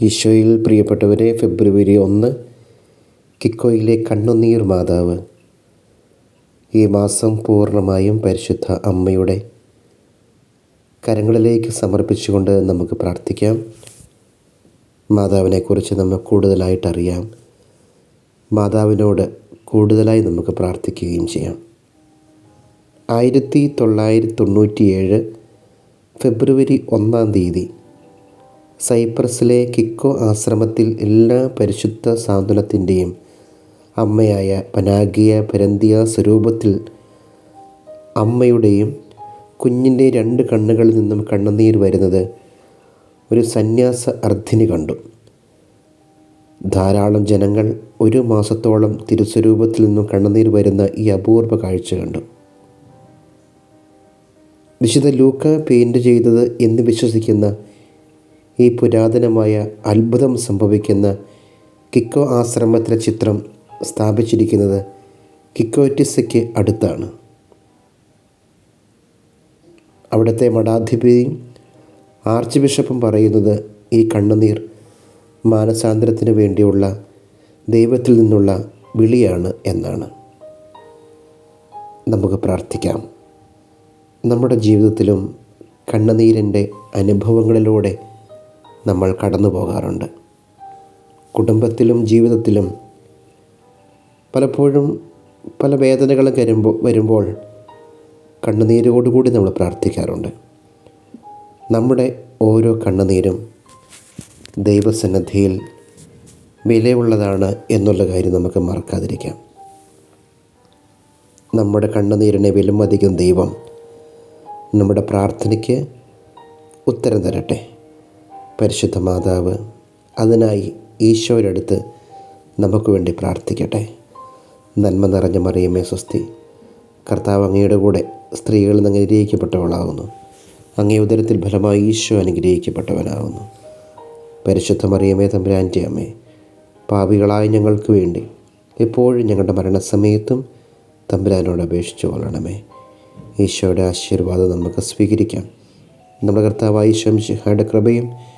ഈശോയിൽ പ്രിയപ്പെട്ടവരെ ഫെബ്രുവരി ഒന്ന് കിക്കോയിലെ കണ്ണുനീർ മാതാവ്. ഈ മാസം പൂർണമായും പരിശുദ്ധ അമ്മയുടെ കരങ്ങളിലേക്ക് സമർപ്പിച്ചുകൊണ്ട് നമുക്ക് പ്രാർത്ഥിക്കാം. മാതാവിനെക്കുറിച്ച് നമ്മൾ കൂടുതലായിട്ട് അറിയാം. മാതാവിനോട് കൂടുതലായി നമുക്ക് പ്രാർത്ഥിക്കുകയും ചെയ്യാം. ആയിരത്തി തൊള്ളായിരത്തി തൊണ്ണൂറ്റിയേഴ് ഫെബ്രുവരി ഒന്നാം തീയതി സൈപ്രസിലെ കിക്കോ ആശ്രമത്തിൽ എല്ലാ പരിശുദ്ധ സാന്ത്വനത്തിന്റെയും അമ്മയായ പനാഗിയ പരന്തിയ സ്വരൂപത്തിൽ അമ്മയുടെയും കുഞ്ഞിന്റെ രണ്ട് കണ്ണുകളിൽ നിന്നും കണ്ണുനീർ വരുന്നത് ഒരു സന്യാസ അർദ്ധിനി കണ്ടു. ധാരാളം ജനങ്ങൾ ഒരു മാസത്തോളം തിരുസ്വരൂപത്തിൽ നിന്നും കണ്ണുനീർ വരുന്ന ഈ അപൂർവ കാഴ്ച കണ്ടു. വിശുദ്ധ ലൂക്ക പെയിന്റ് ചെയ്തത് എന്ന് വിശ്വസിക്കുന്ന ഈ പുരാതനമായ അത്ഭുതം സംഭവിക്കുന്ന കിക്കോ ആശ്രമത്തിലെ ചിത്രം സ്ഥാപിച്ചിരിക്കുന്നത് കിക്കോറ്റിസയ്ക്ക് അടുത്താണ്. അവിടുത്തെ മഠാധിപതിയും ആർച്ച് ബിഷപ്പും പറയുന്നത് ഈ കണ്ണുനീർ മാനസാന്തരത്തിന് വേണ്ടിയുള്ള ദൈവത്തിൽ നിന്നുള്ള വിളിയാണ് എന്നാണ്. നമുക്ക് പ്രാർത്ഥിക്കാം. നമ്മുടെ ജീവിതത്തിലും കണ്ണുനീരിന്റെ അനുഭവങ്ങളിലൂടെ നമ്മൾ കടന്നു പോകാറുണ്ട്. കുടുംബത്തിലും ജീവിതത്തിലും പലപ്പോഴും പല വേദനകളും വരുമ്പോൾ വരുമ്പോൾ കണ്ണുനീരോടുകൂടി നമ്മൾ പ്രാർത്ഥിക്കാറുണ്ട്. നമ്മുടെ ഓരോ കണ്ണുനീരും ദൈവസന്നദ്ധിയിൽ വിലയുള്ളതാണ് എന്നുള്ള കാര്യം നമുക്ക് മറക്കാതിരിക്കാം. നമ്മുടെ കണ്ണുനീരിനെ വിലമതിക്കുന്ന ദൈവം നമ്മുടെ പ്രാർത്ഥനയ്ക്ക് ഉത്തരം തരട്ടെ. പരിശുദ്ധ മാതാവ് അതിനായി ഈശോയുടെ നമുക്ക് വേണ്ടി പ്രാർത്ഥിക്കട്ടെ. നന്മ നിറഞ്ഞ മറിയമ്മേ സ്വസ്തി. കർത്താവ് അങ്ങയുടെ കൂടെ നിന്ന് അനുഗ്രഹിക്കപ്പെട്ടവളാകുന്നു അങ്ങേ ഉദരത്തിൽ ഫലമായി ഈശോ അനുഗ്രഹിക്കപ്പെട്ടവനാകുന്നു പരിശുദ്ധ മറിയമ്മേ തമ്പുരാന്റെ അമ്മേ പാപികളായ ഞങ്ങൾക്ക് വേണ്ടി എപ്പോഴും ഞങ്ങളുടെ മരണസമയത്തും തമ്പുരാനോട് അപേക്ഷിച്ചു കൊള്ളണമേ. ഈശോയുടെ ആശീർവാദം നമുക്ക് സ്വീകരിക്കാം. നമ്മുടെ കർത്താവായി ശംഷിഹയുടെ കൃപയും